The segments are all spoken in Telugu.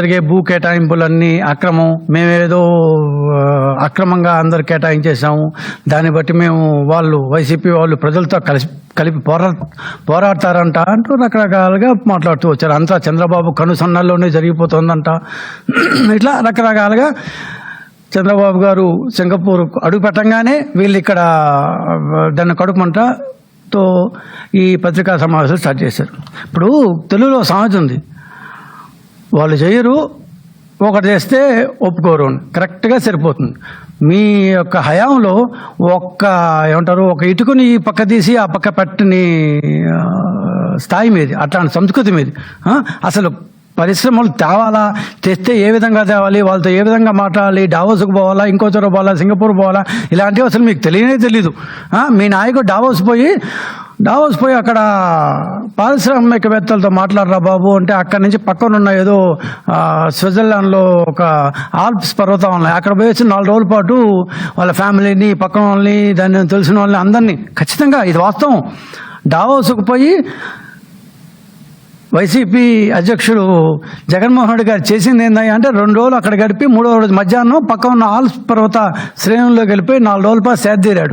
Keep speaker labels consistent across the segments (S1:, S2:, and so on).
S1: జరిగే భూ కేటాయింపులన్నీ అక్రమం. మేమేదో అక్రమంగా అందరు కేటాయించేసాము దాన్ని బట్టి మేము వాళ్ళు వైసీపీ వాళ్ళు ప్రజలతో కలిసి కలిపి పోరా పోరాడతారంట అంటూ రకరకాలుగా మాట్లాడుతూ వచ్చారు. అంతా చంద్రబాబు కనుసన్నల్లోనే జరిగిపోతుందంట. ఇట్లా రకరకాలుగా చంద్రబాబు గారు సింగపూర్ అడుగు పెట్టంగానే వీళ్ళు ఇక్కడ దాన్ని కడుపుమంటతో ఈ పత్రికా సమావేశాలు స్టార్ట్ చేశారు. ఇప్పుడు తెలుగులో సామెత ఉంది. వాళ్ళు చేయరు ఒకటి చేస్తే ఒప్పుకోరు. కరెక్ట్గా సరిపోతుంది. మీ యొక్క హయాంలో ఒక్క ఏమంటారు ఒక ఇటుకుని ఈ పక్క తీసి ఆ పక్క పెట్టని స్థాయి మీది అట్లాంటి సంస్కృతి మీది అసలు పరిశ్రమలు తేవాలా? తెస్తే ఏ విధంగా తేవాలి? వాళ్ళతో ఏ విధంగా మాట్లాడాలి? డావోస్కి పోవాలా? ఇంకో చోట పోవాలా? సింగపూర్ పోవాలా? ఇలాంటివి అసలు మీకు తెలియనే తెలీదు. మీ నాయకుడు డావోస్ పోయి డావోస్ పోయి అక్కడ పారిశ్రామికవేత్తలతో మాట్లాడరా బాబు అంటే అక్కడి నుంచి పక్కన ఉన్న ఏదో స్విట్జర్లాండ్లో ఒక ఆల్ప్స్ పర్వతం ఉన్నాయి. అక్కడ పోయేసి నాలుగు రోజుల పాటు వాళ్ళ ఫ్యామిలీని పక్కన వాళ్ళని దాన్ని తెలిసిన వాళ్ళని అందరినీ ఖచ్చితంగా ఇది వాస్తవం. డావోస్కు పోయి వైసీపీ అధ్యక్షుడు జగన్మోహన్ రెడ్డి గారు చేసింది ఏంటంటే అంటే రెండు రోజులు అక్కడ గడిపి మూడో రోజు మధ్యాహ్నం పక్క ఉన్న ఆల్స్ పర్వత శ్రేణుల్లో గెలిపి నాలుగు రోజుల పాటు సేద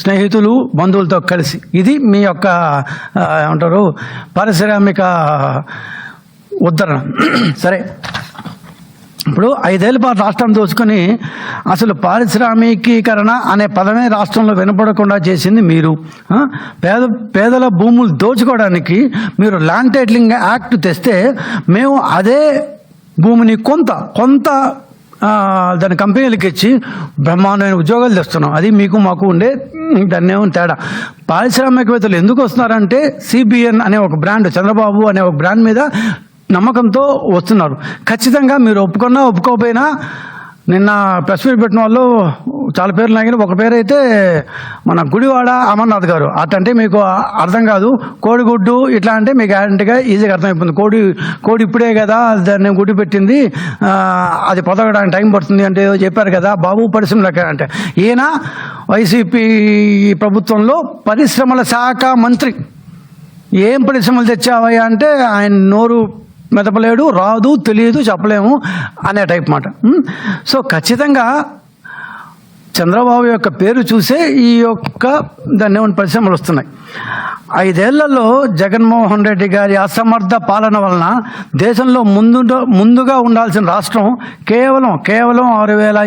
S1: స్నేహితులు బంధువులతో కలిసి. ఇది మీ యొక్క ఏమంటారు పారిశ్రామిక ఉద్ధరణ. సరే. ఇప్పుడు ఐదేళ్ళ పాటు రాష్ట్రం దోచుకొని అసలు పారిశ్రామికీకరణ అనే పదమే రాష్ట్రంలో వినపడకుండా చేసింది మీరు. పేద పేదల భూములు దోచుకోవడానికి మీరు ల్యాండ్ టైటిలింగ్ యాక్ట్ తెస్తే మేము అదే భూమిని కొంత కొంత దాని కంపెనీలకు ఇచ్చి బ్రహ్మాండమైన ఉద్యోగాలు తెస్తున్నాం. అది మీకు మాకు ఉండే దాన్ని ఏమో తేడా. పారిశ్రామికవేత్తలు ఎందుకు వస్తున్నారంటే సిబిఎన్ అనే ఒక బ్రాండ్ చంద్రబాబు అనే ఒక బ్రాండ్ మీద నమ్మకంతో వస్తున్నారు. ఖచ్చితంగా మీరు ఒప్పుకున్నా ఒప్పుకోకపోయినా నిన్న ప్రెస్ మీట్ పెట్టిన వాళ్ళు చాలా పేర్లు నాగిన ఒక పేరు అయితే మన గుడివాడ అమర్నాథ్ గారు. అతంటే మీకు అర్థం కాదు. కోడిగుడ్డు ఇట్లా అంటే మీకు గ్యారంటీగా ఈజీగా అర్థమైపోతుంది. కోడి కోడి ఇప్పుడే కదా దాన్ని గుడ్డు పెట్టింది. అది పొదగడానికి టైం పడుతుంది అంటే చెప్పారు కదా బాబు పరిశ్రమలకి అంటే. ఈయన వైసీపీ ప్రభుత్వంలో పరిశ్రమల శాఖ మంత్రి. ఏం పరిశ్రమలు తెచ్చావయ్యా అంటే ఆయన నోరు మెదపలేడు రాదు తెలియదు చెప్పలేము అనే టైప్ మాట. సో ఖచ్చితంగా చంద్రబాబు యొక్క పేరు చూసే ఈ యొక్క దాన్ని పరిశ్రమలు వస్తున్నాయి. ఐదేళ్ళలో జగన్మోహన్ రెడ్డి గారి అసమర్థ పాలన వలన దేశంలో ముందు ముందుగా ఉండాల్సిన రాష్ట్రం కేవలం కేవలం ఆరు వేల